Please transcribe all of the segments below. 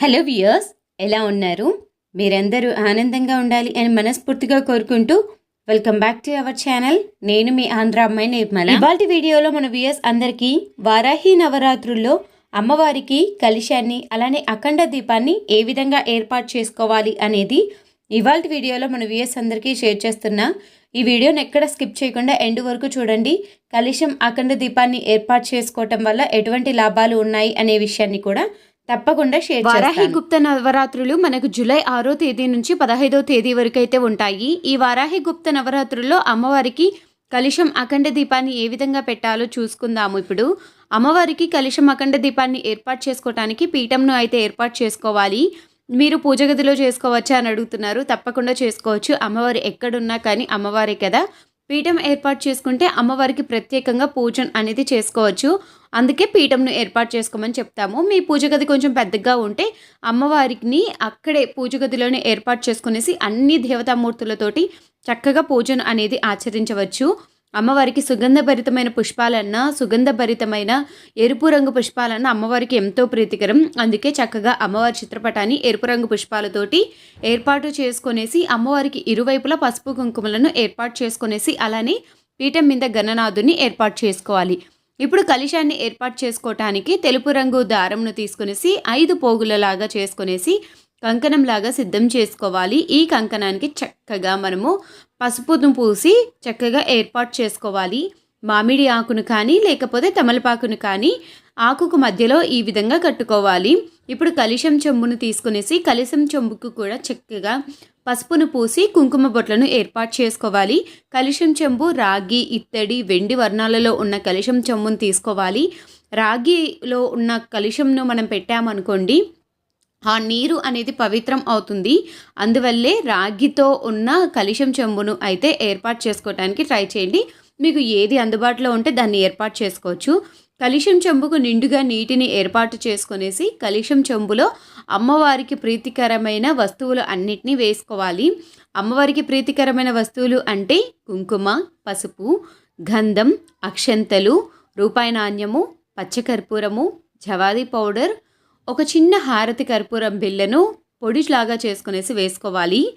Hello viewers ఎలా ఉన్నారు? మీరందరూ ఆనందంగా ఉండాలి అని మనస్ఫూర్తిగా కోరుకుంటూ welcome back to our channel. నేను మీ ఆంధ్ర అమ్మాయి నిర్మల. ఇవాళ వీడియోలో మన వియర్స్ అందరికీ వారాహి నవరాత్రుల్లో అమ్మవారికి కలిశాన్ని అలానే అఖండ దీపాన్ని ఏ విధంగా ఏర్పాటు చేసుకోవాలి అనేది ఇవాళ వీడియోలో మన వియర్స్ అందరికీ షేర్ చేస్తున్నా. ఈ వీడియోని ఎక్కడ స్కిప్ చేయకుండా ఎండ్ వరకు చూడండి. కలుషం అఖండ దీపాన్ని ఏర్పాటు చేసుకోవటం వల్ల ఎటువంటి లాభాలు ఉన్నాయి అనే విషయాన్ని కూడా తప్పకుండా షేర్ వారాహి గుప్త నవరాత్రులు మనకు జూలై ఆరో తేదీ నుంచి పదహైదో తేదీ వరకు అయితే ఉంటాయి. ఈ వారాహి గుప్త నవరాత్రుల్లో అమ్మవారికి కలుషం అఖండ దీపాన్ని ఏ విధంగా పెట్టాలో చూసుకుందాము ఇప్పుడు. అమ్మవారికి కలుషం అఖండ దీపాన్ని ఏర్పాటు చేసుకోవటానికి పీఠంను అయితే ఏర్పాటు చేసుకోవాలి. మీరు పూజ గదిలో చేసుకోవచ్చా అని అడుగుతున్నారు. తప్పకుండా చేసుకోవచ్చు. అమ్మవారు ఎక్కడున్నా కానీ అమ్మవారే కదా. పీఠం ఏర్పాటు చేసుకుంటే అమ్మవారికి ప్రత్యేకంగా పూజ అనేది చేసుకోవచ్చు. అందుకే పీఠంను ఏర్పాటు చేసుకోమని చెప్తాము. మీ పూజ గది కొంచెం పెద్దగా ఉంటే అమ్మవారిని అక్కడే పూజ గదిలోనే ఏర్పాటు చేసుకునేసి అన్ని దేవతామూర్తులతోటి చక్కగా పూజను అనేది ఆచరించవచ్చు. అమ్మవారికి సుగంధభరితమైన పుష్పాలన్నా సుగంధభరితమైన ఎరుపు రంగు పుష్పాలన్న అమ్మవారికి ఎంతో ప్రీతికరం. అందుకే చక్కగా అమ్మవారి చిత్రపటాన్ని ఎరుపు రంగు పుష్పాలతోటి ఏర్పాటు చేసుకొనేసి అమ్మవారికి ఇరువైపులా పసుపు కుంకుమలను ఏర్పాటు చేసుకొనేసి అలానే పీఠం మీద గణనాథుని ఏర్పాటు చేసుకోవాలి. ఇప్పుడు కలిశాన్ని ఏర్పాటు చేసుకోవటానికి తెలుపు రంగు దారంను తీసుకునేసి ఐదు పోగులలాగా చేసుకునేసి కంకణంలాగా సిద్ధం చేసుకోవాలి. ఈ కంకణానికి చక్కగా మనము పసుపును పూసి చక్కగా ఏర్పాటు చేసుకోవాలి. మామిడి ఆకును కానీ లేకపోతే తమలపాకును కానీ ఆకుకు మధ్యలో ఈ విధంగా కట్టుకోవాలి. ఇప్పుడు కలిశం చెంబును తీసుకునేసి కలిశం చెంబుకు కూడా చక్కగా పసుపును పూసి కుంకుమ బొట్లను ఏర్పాటు చేసుకోవాలి. కలిశం చెంబు రాగి ఇత్తడి వెండి వర్ణాలలో ఉన్న కలిశం చెంబును తీసుకోవాలి. రాగిలో ఉన్న కలిశంను మనం పెట్టామనుకోండి ఆ నీరు అనేది పవిత్రం అవుతుంది. అందువల్లే రాగితో ఉన్న కలిషం చెంబును అయితే ఏర్పాటు చేసుకోవడానికి ట్రై చేయండి. మీకు ఏది అందుబాటులో ఉంటే దాన్ని ఏర్పాటు చేసుకోవచ్చు. కలిషం చెంబుకు నిండుగా నీటిని ఏర్పాటు చేసుకునేసి కలిషం చెంబులో అమ్మవారికి ప్రీతికరమైన వస్తువులు అన్నిటినీ వేసుకోవాలి. అమ్మవారికి ప్రీతికరమైన వస్తువులు అంటే కుంకుమ పసుపు గంధం అక్షంతలు రూపాయి నాణ్యము పచ్చకర్పూరము జవాది పౌడర్ ఒక చిన్న హారతి కర్పూరం బిళ్ళను పొడిలాగా చేసుకునేసి వేసుకోవాలి.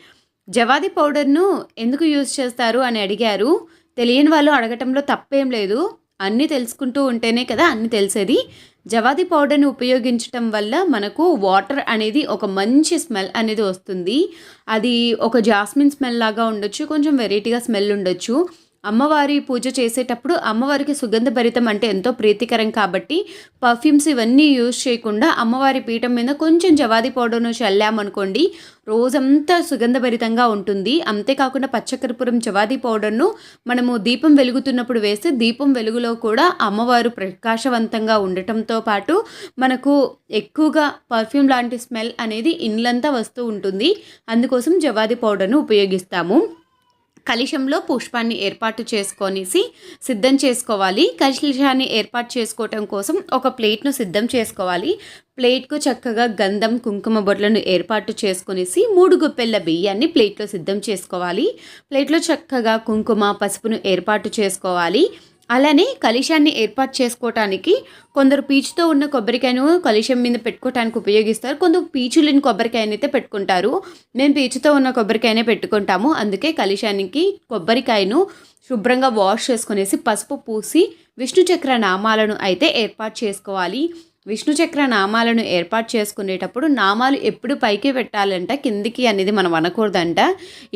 జవాది పౌడర్ను ఎందుకు యూజ్ చేస్తారు అని అడిగారు. తెలియని వాళ్ళు అడగటంలో తప్పేం లేదు. అన్నీ తెలుసుకుంటూ ఉంటేనే కదా అన్నీ తెలిసేది. జవాది పౌడర్ని ఉపయోగించటం వల్ల మనకు వాటర్ అనేది ఒక మంచి స్మెల్ అనేది వస్తుంది. అది ఒక జాస్మిన్ స్మెల్ లాగా ఉండొచ్చు కొంచెం వెరైటీగా స్మెల్ ఉండొచ్చు. అమ్మవారి పూజ చేసేటప్పుడు అమ్మవారికి సుగంధభరితం అంటే ఎంతో ప్రీతికరం కాబట్టి పర్ఫ్యూమ్స్ ఇవన్నీ యూజ్ చేయకుండా అమ్మవారి పీఠం మీద కొంచెం జవాది పౌడర్ను చల్లామనుకోండి రోజంతా సుగంధభరితంగా ఉంటుంది. అంతేకాకుండా పచ్చకర్పూరం జవాది పౌడర్ను మనము దీపం వెలుగుతున్నప్పుడు వేస్తే దీపం వెలుగులో కూడా అమ్మవారు ప్రకాశవంతంగా ఉండటంతో పాటు మనకు ఎక్కువగా పర్ఫ్యూమ్ లాంటి స్మెల్ అనేది ఇండ్లంతా వస్తూ ఉంటుంది. అందుకోసం జవాది పౌడర్ను ఉపయోగిస్తాము. కలిశంలో పుష్పాన్ని ఏర్పాటు చేసుకొనేసి సిద్ధం చేసుకోవాలి. కలిశాన్ని ఏర్పాటు చేసుకోవటం కోసం ఒక ప్లేట్ను సిద్ధం చేసుకోవాలి. ప్లేట్కు చక్కగా గంధం కుంకుమ బొట్లను ఏర్పాటు చేసుకునేసి మూడు గుప్పెళ్ళ బియ్యాన్ని ప్లేట్లో సిద్ధం చేసుకోవాలి. ప్లేట్లో చక్కగా కుంకుమ పసుపును ఏర్పాటు చేసుకోవాలి. అలానే కలుషాన్ని ఏర్పాటు చేసుకోవటానికి కొందరు పీచుతో ఉన్న కొబ్బరికాయను కలుషం మీద పెట్టుకోవటానికి ఉపయోగిస్తారు. కొందరు పీచు లేని కొబ్బరికాయని అయితే పెట్టుకుంటారు. మేము పీచుతో ఉన్న కొబ్బరికాయనే పెట్టుకుంటాము. అందుకే కలుషానికి కొబ్బరికాయను శుభ్రంగా వాష్ చేసుకునేసి పసుపు పూసి విష్ణు చక్ర నామాలను అయితే ఏర్పాటు చేసుకోవాలి. విష్ణు చక్ర నామాలను ఏర్పాటు చేసుకునేటప్పుడు నామాలు ఎప్పుడు పైకి పెట్టాలంట కిందికి అనేది మనం అనకూడదంట.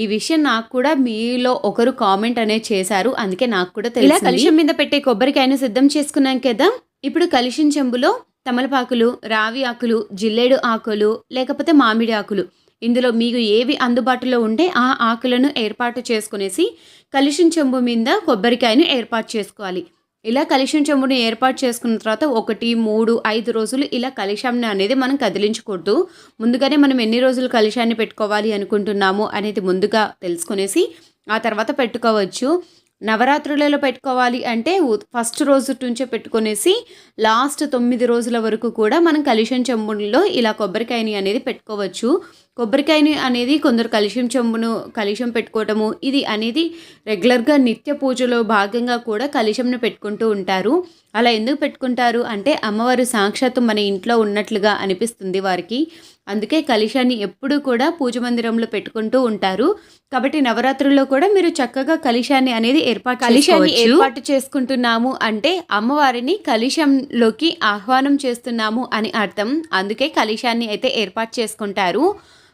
ఈ విషయం నాకు కూడా మీలో ఒకరు కామెంట్ అనేది చేశారు అందుకే నాకు కూడా ఇలా తెలిసింది. కలుషం మీద పెట్టే కొబ్బరికాయను సిద్ధం చేసుకున్నాం కదా ఇప్పుడు కలిషం చెంబులో తమలపాకులు రావి ఆకులు జిల్లేడు ఆకులు లేకపోతే మామిడి ఆకులు. ఇందులో మీకు ఏవి అందుబాటులో ఉంటే ఆ ఆకులను ఏర్పాటు చేసుకునేసి కలిషం చెంబు మీద కొబ్బరికాయను ఏర్పాటు చేసుకోవాలి. ఇలా కలిషం చెంబుని ఏర్పాటు చేసుకున్న తర్వాత ఒకటి మూడు ఐదు రోజులు ఇలా కలిశాన్ని అనేది మనం కదిలించకూడదు. ముందుగానే మనం ఎన్ని రోజులు కలిశాన్ని పెట్టుకోవాలి అనుకుంటున్నాము అనేది ముందుగా తెలుసుకునేసి ఆ తర్వాత పెట్టుకోవచ్చు. నవరాత్రులలో పెట్టుకోవాలి అంటే ఫస్ట్ రోజు నుంచే పెట్టుకునేసి లాస్ట్ తొమ్మిది రోజుల వరకు కూడా మనం కలిషం చెంబులో ఇలా కొబ్బరికాయని అనేది పెట్టుకోవచ్చు. కొబ్బరికాయని అనేది కొందరు కలిషం చెంబును కలిషం పెట్టుకోవటము ఇది అనేది రెగ్యులర్గా నిత్య పూజలో భాగంగా కూడా కలిషంను పెట్టుకుంటూ ఉంటారు. అలా ఎందుకు పెట్టుకుంటారు? అంటే అమ్మవారు సాక్షాత్తు మన ఇంట్లో ఉన్నట్లుగా అనిపిస్తుంది వారికి. అందుకే కలశాన్ని ఎప్పుడూ కూడా పూజ మందిరంలో పెట్టుకుంటూ ఉంటారు. కాబట్టి నవరాత్రుల్లో కూడా మీరు చక్కగా కలశాన్ని అనేది ఏర్పాటు కలశాన్ని ఏర్పాటు చేసుకుంటున్నాము అంటే అమ్మవారిని కలశంలోకి ఆహ్వానం చేస్తున్నాము అని అర్థం. అందుకే కలశాన్ని అయితే ఏర్పాటు చేసుకుంటారు.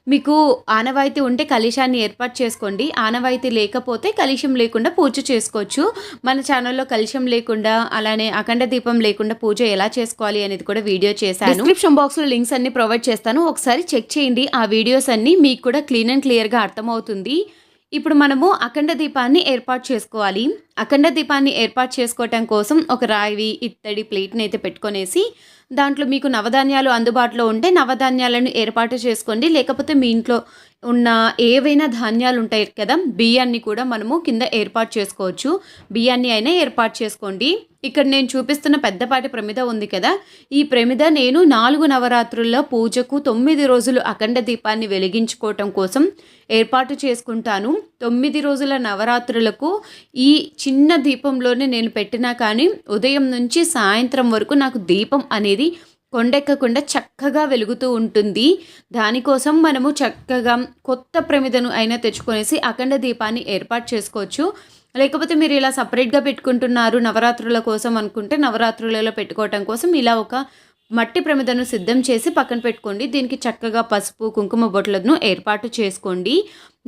మీకు ఆనవాయితీ ఉంటే కలుషాన్ని ఏర్పాటు చేసుకోండి. ఆనవాయితీ లేకపోతే కలశం లేకుండా పూజ చేసుకోవచ్చు. మన ఛానల్లో కలశం లేకుండా అలానే అఖండ దీపం లేకుండా పూజ ఎలా చేసుకోవాలి అనేది కూడా వీడియో చేశాను. డిస్క్రిప్షన్ బాక్స్లో లింక్స్ అన్ని ప్రొవైడ్ చేస్తాను. ఒకసారి చెక్ చేయండి. ఆ వీడియోస్ అన్ని మీకు కూడా క్లీన్ అండ్ క్లియర్గా అర్థమవుతుంది. ఇప్పుడు మనము అఖండ దీపాన్ని ఏర్పాటు చేసుకోవాలి. అఖండ దీపాన్ని ఏర్పాటు చేసుకోవటం కోసం ఒక రాయి ఇత్తడి ప్లేట్ని అయితే పెట్టుకొనేసి దాంట్లో మీకు నవధాన్యాలు అందుబాటులో ఉంటే నవధాన్యాలను ఏర్పాటు చేసుకోండి. లేకపోతే మీ ఇంట్లో ఉన్న ఏవైనా ధాన్యాలు ఉంటాయి కదా బియ్యాన్ని కూడా మనము కింద ఏర్పాటు చేసుకోవచ్చు. బియ్యాన్ని అయినా ఏర్పాటు చేసుకోండి. ఇక్కడ నేను చూపిస్తున్న పెద్దపాటి ప్రమిద ఉంది కదా ఈ ప్రమిద నేను నాలుగు నవరాత్రుల్లో పూజకు తొమ్మిది రోజులు అఖండ దీపాన్ని వెలిగించుకోవటం కోసం ఏర్పాటు చేసుకుంటాను. తొమ్మిది రోజుల నవరాత్రులకు ఈ చిన్న దీపంలోనే నేను పెట్టినా కానీ ఉదయం నుంచి సాయంత్రం వరకు నాకు దీపం అనేది కొండెక్కకుండా చక్కగా వెలుగుతూ ఉంటుంది. దానికోసం మనము చక్కగా కొత్త ప్రమిదను అయినా తెచ్చుకొనేసి అఖండ దీపాన్ని ఏర్పాటు చేసుకోవచ్చు. లేకపోతే మీరు ఇలా సపరేట్గా పెట్టుకుంటున్నారు నవరాత్రుల కోసం అనుకుంటే నవరాత్రులలో పెట్టుకోవటం కోసం ఇలా ఒక మట్టి ప్రమిదను సిద్ధం చేసి పక్కన పెట్టుకోండి. దీనికి చక్కగా పసుపు కుంకుమ బొట్లను ఏర్పాటు చేసుకోండి.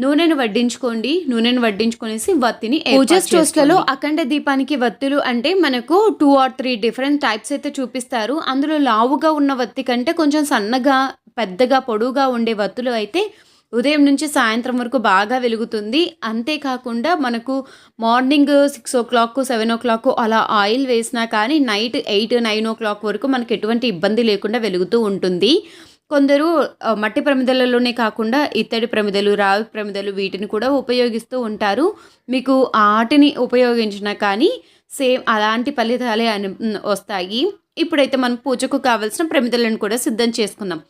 నూనెను వడ్డించుకోండి. నూనెను వడ్డించుకొనేసి వత్తిని పూజ స్టోస్లలో అఖండ దీపానికి వత్తులు అంటే మనకు two or three different types అయితే చూపిస్తారు. అందులో లావుగా ఉన్న వత్తి కంటే కొంచెం సన్నగా పెద్దగా పొడువుగా ఉండే వత్తులు అయితే ఉదయం నుంచి సాయంత్రం వరకు బాగా వెలుగుతుంది. అంతేకాకుండా మనకు morning six o'clock seven o'clock అలా ఆయిల్ వేసినా కానీ night eight nine o'clock వరకు మనకు ఎటువంటి ఇబ్బంది లేకుండా వెలుగుతూ ఉంటుంది. కొందరు మట్టి ప్రమిదలలోనే కాకుండా ఇత్తడి ప్రమిదలు రావి ప్రమిదలు వీటిని కూడా ఉపయోగిస్తూ ఉంటారు. మీకు ఆటిని ఉపయోగించినా కానీ సేమ్ అలాంటి ఫలితాలే అని వస్తాయి. ఇప్పుడైతే మనం పూజకు కావాల్సిన ప్రమిదలను కూడా సిద్ధం చేసుకుందాం.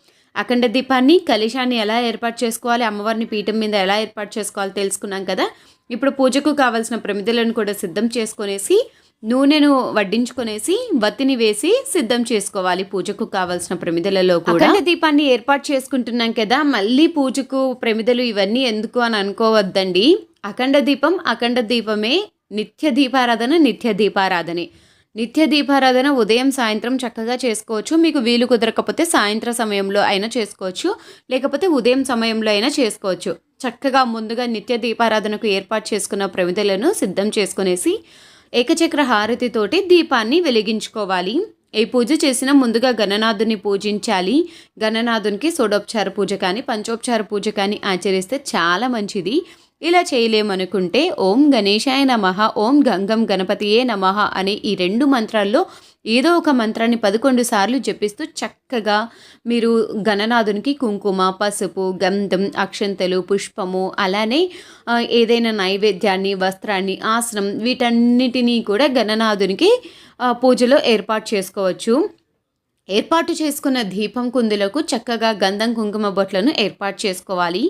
అఖండ దీపాన్ని కలశాన్ని ఎలా ఏర్పాటు చేసుకోవాలి అమ్మవారిని పీఠం మీద ఎలా ఏర్పాటు చేసుకోవాలి తెలుసుకున్నాం కదా. ఇప్పుడు పూజకు కావాల్సిన ప్రమిదలను కూడా సిద్ధం చేసుకొనేసి నూనెను వడ్డించుకొనేసి వత్తిని వేసి సిద్ధం చేసుకోవాలి పూజకు కావాల్సిన ప్రమిదలలో కూడా. అఖండ దీపాన్ని ఏర్పాటు చేసుకుంటున్నాం కదా. మళ్ళీ పూజకు ప్రమిదలు ఇవన్నీ ఎందుకు అని అనుకోవద్దండి. అఖండ దీపం అఖండ దీపమే నిత్య దీపారాధన నిత్య దీపారాధనే. నిత్య దీపారాధన ఉదయం సాయంత్రం చక్కగా చేసుకోవచ్చు. మీకు వీలు కుదరకపోతే సాయంత్ర సమయంలో అయినా చేసుకోవచ్చు. లేకపోతే ఉదయం సమయంలో అయినా చేసుకోవచ్చు. చక్కగా ముందుగా నిత్య దీపారాధనకు ఏర్పాటు చేసుకున్న ప్రమిదలను సిద్ధం చేసుకునేసి ఏకచక్ర హారతితోటి దీపాన్ని వెలిగించుకోవాలి. ఏ పూజ చేసిన ముందుగా గణనాథుని పూజించాలి. గణనాథునికి షోడోపచార పూజ కానీ పంచోపచార పూజ కానీ ఆచరిస్తే చాలా మంచిది. ఇలా చేయలేమనుకుంటే ఓం గణేశాయ నమః ఓం గంగం గణపతియే నమః అనే ఈ రెండు మంత్రాల్లో ఏదో ఒక మంత్రాన్ని పదకొండు సార్లు జపిస్తూ చక్కగా మీరు గణనాథునికి కుంకుమ పసుపు గంధం అక్షంతలు పుష్పము అలానే ఏదైనా నైవేద్యాన్ని వస్త్రాన్ని ఆసనం వీటన్నిటినీ కూడా గణనాథునికి పూజలో ఏర్పాటు చేసుకోవచ్చు. ఏర్పాటు చేసుకున్న దీపం కుందులకు చక్కగా గంధం కుంకుమ బొట్లను ఏర్పాటు చేసుకోవాలి.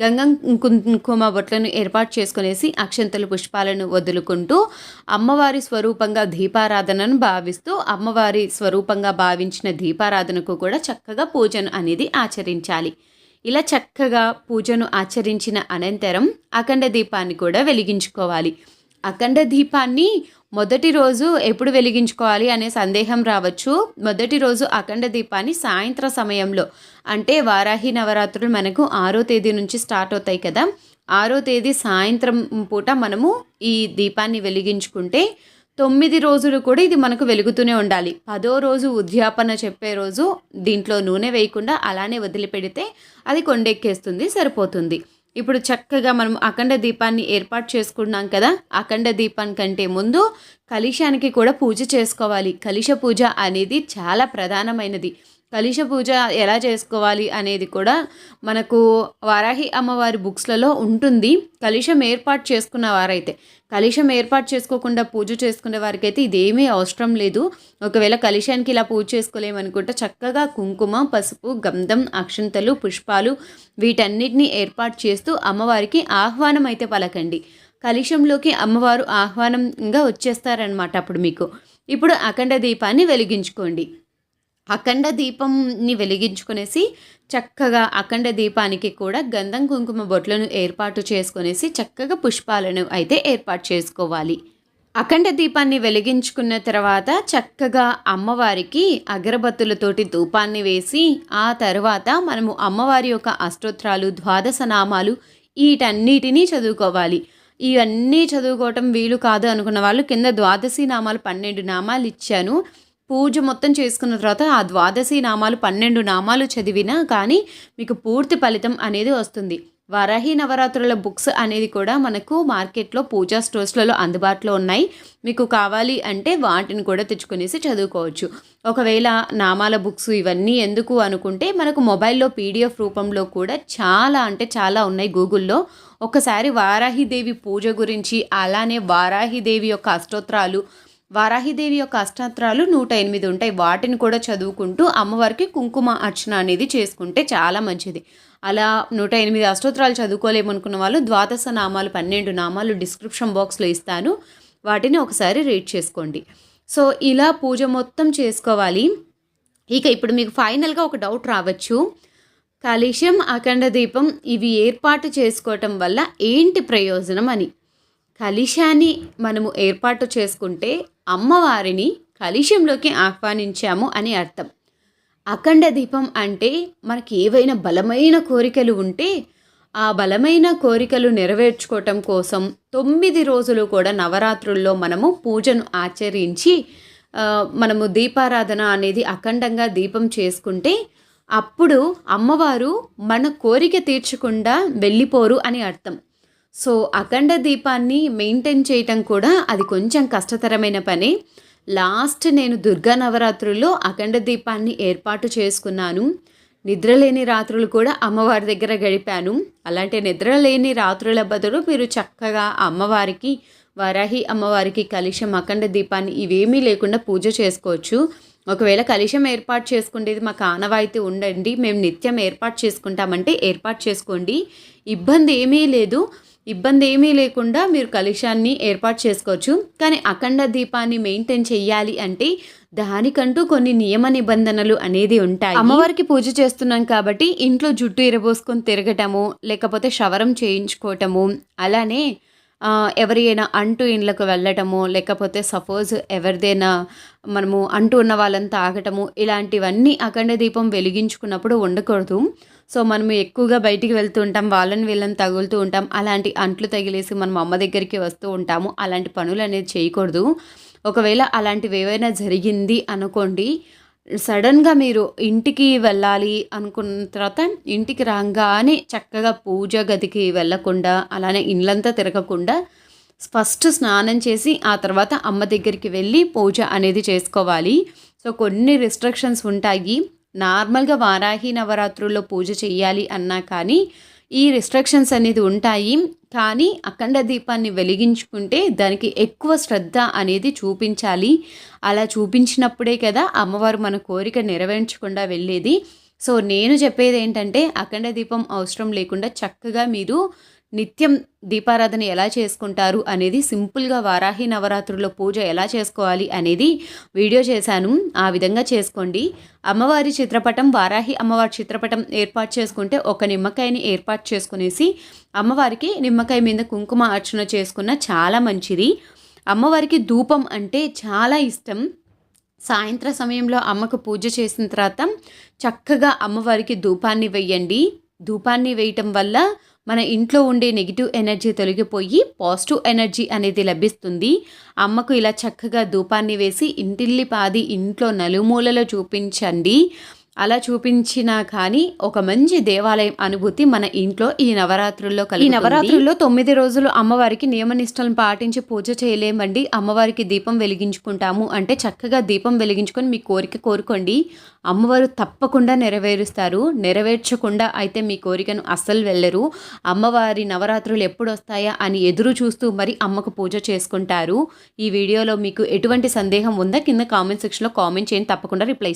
గంధం కుంకుమ బొట్లను ఏర్పాటు చేసుకునేసి అక్షంతలు పుష్పాలను వదులుకుంటూ అమ్మవారి స్వరూపంగా దీపారాధనను భావిస్తూ అమ్మవారి స్వరూపంగా భావించిన దీపారాధనకు కూడా చక్కగా పూజను అనేది ఆచరించాలి. ఇలా చక్కగా పూజను ఆచరించిన అనంతరం అఖండ దీపాన్ని కూడా వెలిగించుకోవాలి. అఖండ దీపాన్ని మొదటి రోజు ఎప్పుడు వెలిగించుకోవాలి అనే సందేహం రావచ్చు. మొదటి రోజు అఖండ దీపాన్ని సాయంత్ర సమయంలో అంటే వారాహి నవరాత్రులు మనకు ఆరో తేదీ నుంచి స్టార్ట్ అవుతాయి కదా. ఆరో తేదీ సాయంత్రం పూట మనము ఈ దీపాన్ని వెలిగించుకుంటే తొమ్మిది రోజులు కూడా ఇది మనకు వెలుగుతూనే ఉండాలి. పదో రోజు ఉద్యాపన చెప్పే రోజు దీంట్లో నూనె వేయకుండా అలానే వదిలిపెడితే అది కొండెక్కేస్తుంది సరిపోతుంది. ఇప్పుడు చక్కగా మనం అఖండ దీపాన్ని ఏర్పాటు చేసుకున్నాం కదా అఖండ దీపానికంటే కంటే ముందు కలిశానికి కూడా పూజ చేసుకోవాలి. కలిశ పూజ అనేది చాలా ప్రధానమైనది. కలశ పూజ ఎలా చేసుకోవాలి అనేది కూడా మనకు వారాహి అమ్మవారి బుక్స్లలో ఉంటుంది. కలశం ఏర్పాటు చేసుకున్న వారైతే కలశం ఏర్పాటు చేసుకోకుండా పూజ చేసుకునే వారికి అయితే ఇదేమీ అవసరం లేదు. ఒకవేళ కలశానికి ఇలా పూజ చేసుకోలేమనుకుంటే చక్కగా కుంకుమ పసుపు గంధం అక్షంతలు పుష్పాలు వీటన్నిటిని ఏర్పాటు చేస్తూ అమ్మవారికి ఆహ్వానం అయితే పలకండి. కలశంలోకి అమ్మవారు ఆహ్వానంగా వచ్చేస్తారనమాట అప్పుడు మీకు. ఇప్పుడు అఖండ దీపాన్ని వెలిగించుకోండి. అఖండ దీపంని వెలిగించుకునేసి చక్కగా అఖండ దీపానికి కూడా గంధం కుంకుమ బొట్లను ఏర్పాటు చేసుకునేసి చక్కగా పుష్పాలను అయితే ఏర్పాటు చేసుకోవాలి. అఖండ దీపాన్ని వెలిగించుకున్న తర్వాత చక్కగా అమ్మవారికి అగరబత్తులతోటి ధూపాన్ని వేసి ఆ తర్వాత మనము అమ్మవారి యొక్క అష్టోత్రాలు ద్వాదశ నామాలు వీటన్నిటినీ చదువుకోవాలి. ఇవన్నీ చదువుకోవటం వీలు కాదు అనుకున్న వాళ్ళు కింద ద్వాదశి నామాలు పన్నెండు నామాలు ఇచ్చాను. పూజ మొత్తం చేసుకున్న తర్వాత ఆ ద్వాదశి నామాలు పన్నెండు నామాలు చదివినా కానీ మీకు పూర్తి ఫలితం అనేది వస్తుంది. వరాహి నవరాత్రుల బుక్స్ అనేది కూడా మనకు మార్కెట్లో పూజా స్టోర్స్లలో అందుబాటులో ఉన్నాయి. మీకు కావాలి అంటే వాటిని కూడా తెచ్చుకునేసి చదువుకోవచ్చు. ఒకవేళ నామాల బుక్స్ ఇవన్నీ ఎందుకు అనుకుంటే మనకు మొబైల్లో పీడిఎఫ్ రూపంలో కూడా చాలా అంటే చాలా ఉన్నాయి గూగుల్లో. ఒకసారి వారాహిదేవి పూజ గురించి అలానే వారాహిదేవి యొక్క అష్టోత్రాలు వారాహిదేవి యొక్క అష్టాత్రాలు నూట ఎనిమిది ఉంటాయి. వాటిని కూడా చదువుకుంటూ అమ్మవారికి కుంకుమ అర్చన అనేది చేసుకుంటే చాలా మంచిది. అలా నూట ఎనిమిది అష్టోత్రాలు చదువుకోలేమనుకున్న వాళ్ళు ద్వాదశ నామాలు పన్నెండు నామాలు డిస్క్రిప్షన్ బాక్స్లో ఇస్తాను. వాటిని ఒకసారి రీడ్ చేసుకోండి. సో ఇలా పూజ మొత్తం చేసుకోవాలి. ఇక ఇప్పుడు మీకు ఫైనల్గా ఒక డౌట్ రావచ్చు. కాలుష్యం అఖండ దీపం ఇవి ఏర్పాటు చేసుకోవటం వల్ల ఏంటి ప్రయోజనం అని. కలిశాన్ని మనము ఏర్పాటు చేసుకుంటే అమ్మవారిని కలిశంలోకి ఆహ్వానించాము అని అర్థం. అఖండ దీపం అంటే మనకి ఏవైనా బలమైన కోరికలు ఉంటే ఆ బలమైన కోరికలు నెరవేర్చుకోవటం కోసం తొమ్మిది రోజులు కూడా నవరాత్రుల్లో మనము పూజను ఆచరించి మనము దీపారాధన అనేది అఖండంగా దీపం చేసుకుంటే అప్పుడు అమ్మవారు మన కోరిక తీర్చకుండా వెళ్ళిపోరు అని అర్థం. సో అఖండ దీపాన్ని మెయింటైన్ చేయటం కూడా అది కొంచెం కష్టతరమైన పని. లాస్ట్ నేను దుర్గా నవరాత్రుల్లో అఖండ దీపాన్ని ఏర్పాటు చేసుకున్నాను. నిద్రలేని రాత్రులు కూడా అమ్మవారి దగ్గర గడిపాను. అలాంటి నిద్రలేని రాత్రుల బదులు మీరు చక్కగా అమ్మవారికి వరాహి అమ్మవారికి కలిశం అఖండ దీపాన్ని ఇవేమీ లేకుండా పూజ చేసుకోవచ్చు. ఒకవేళ కలిశం ఏర్పాటు చేసుకునేది మాకు ఆనవాయితీ ఉండండి. మేము నిత్యం ఏర్పాటు చేసుకుంటామంటే ఏర్పాటు చేసుకోండి. ఇబ్బంది ఏమీ లేదు. ఇబ్బంది ఏమీ లేకుండా మీరు కలుషాన్ని ఏర్పాటు చేసుకోవచ్చు. కానీ అఖండ దీపాన్ని మెయింటైన్ చెయ్యాలి అంటే దానికంటూ కొన్ని నియమ నిబంధనలు అనేది ఉంటాయి. అమ్మవారికి పూజ చేస్తున్నాం కాబట్టి ఇంట్లో జుట్టు ఇరబోసుకొని తిరగటము లేకపోతే శవరం చేయించుకోవటము అలానే ఎవరైనా అంటు ఇండ్లకు వెళ్ళటము లేకపోతే సపోజ్ ఎవరిదైనా మనము అంటూ ఉన్న వాళ్ళని తాగటము ఇలాంటివన్నీ అఖండ దీపం వెలిగించుకున్నప్పుడు ఉండకూడదు. సో మనం ఎక్కువగా బయటికి వెళ్తూ ఉంటాం వాళ్ళని వీళ్ళని తగులుతూ ఉంటాం అలాంటి అంట్లు తగిలేసి మనం అమ్మ దగ్గరికి వస్తూ ఉంటాము. అలాంటి పనులు అనేది చేయకూడదు. ఒకవేళ అలాంటివి ఏవైనా జరిగింది అనుకోండి సడన్గా మీరు ఇంటికి వెళ్ళాలి అనుకున్న తర్వాత ఇంటికి రాగానే చక్కగా పూజ గదికి వెళ్ళకుండా అలానే ఇండ్లంతా తిరగకుండా ఫస్ట్ స్నానం చేసి ఆ తర్వాత అమ్మ దగ్గరికి వెళ్ళి పూజ అనేది చేసుకోవాలి. సో కొన్ని రిస్ట్రిక్షన్స్ ఉంటాయి. నార్మల్గా వారాహి నవరాత్రుల్లో పూజ చేయాలి అన్నా కానీ ఈ రిస్ట్రిక్షన్స్ అనేది ఉంటాయి. కానీ అఖండ దీపాన్ని వెలిగించుకుంటే దానికి ఎక్కువ శ్రద్ధ అనేది చూపించాలి. అలా చూపించినప్పుడే కదా అమ్మవారు మన కోరిక నెరవేర్చకుండా వెళ్ళేది. సో నేను చెప్పేది ఏంటంటే అఖండ దీపం అవసరం లేకుండా చక్కగా మీరు నిత్యం దీపారాధన ఎలా చేసుకుంటారు అనేది సింపుల్గా వారాహి నవరాత్రుల్లో పూజ ఎలా చేసుకోవాలి అనేది వీడియో చేశాను. ఆ విధంగా చేసుకోండి. అమ్మవారి చిత్రపటం వారాహి అమ్మవారి చిత్రపటం ఏర్పాటు చేసుకుంటే ఒక నిమ్మకాయని ఏర్పాటు చేసుకునేసి అమ్మవారికి నిమ్మకాయ మీద కుంకుమ అర్చన చేసుకున్న చాలా మంచిది. అమ్మవారికి ధూపం అంటే చాలా ఇష్టం. సాయంత్ర సమయంలో అమ్మకు పూజ చేసిన తర్వాత చక్కగా అమ్మవారికి ధూపాన్ని వెయ్యండి ధూపాన్ని వేయటం వల్ల మన ఇంట్లో ఉండే నెగిటివ్ ఎనర్జీ తొలగిపోయి పాజిటివ్ ఎనర్జీ అనేది లభిస్తుంది. అమ్మకు ఇలా చక్కగా ధూపాన్ని వేసి ఇంటిల్లి పాది ఇంట్లో నలుమూలలో చూపించండి. అలా చూపించినా కానీ ఒక మంచి దేవాలయం అనుభూతి మన ఇంట్లో ఈ నవరాత్రుల్లో కలిగి నవరాత్రుల్లో తొమ్మిది రోజులు అమ్మవారికి నియమనిష్టలను పాటించి పూజ చేయలేమండి. అమ్మవారికి దీపం వెలిగించుకుంటాము అంటే చక్కగా దీపం వెలిగించుకొని మీ కోరిక కోరుకోండి. అమ్మవారు తప్పకుండా నెరవేరుస్తారు. నెరవేర్చకుండా అయితే మీ కోరికను అస్సలు వెళ్ళరు. అమ్మవారి నవరాత్రులు ఎప్పుడు వస్తాయా అని ఎదురు చూస్తూ మరి అమ్మకు పూజ చేసుకుంటారు. ఈ వీడియోలో మీకు ఎటువంటి సందేహం ఉందా? కింద కామెంట్ సెక్షన్లో కామెంట్ చేయండి. తప్పకుండా రిప్లై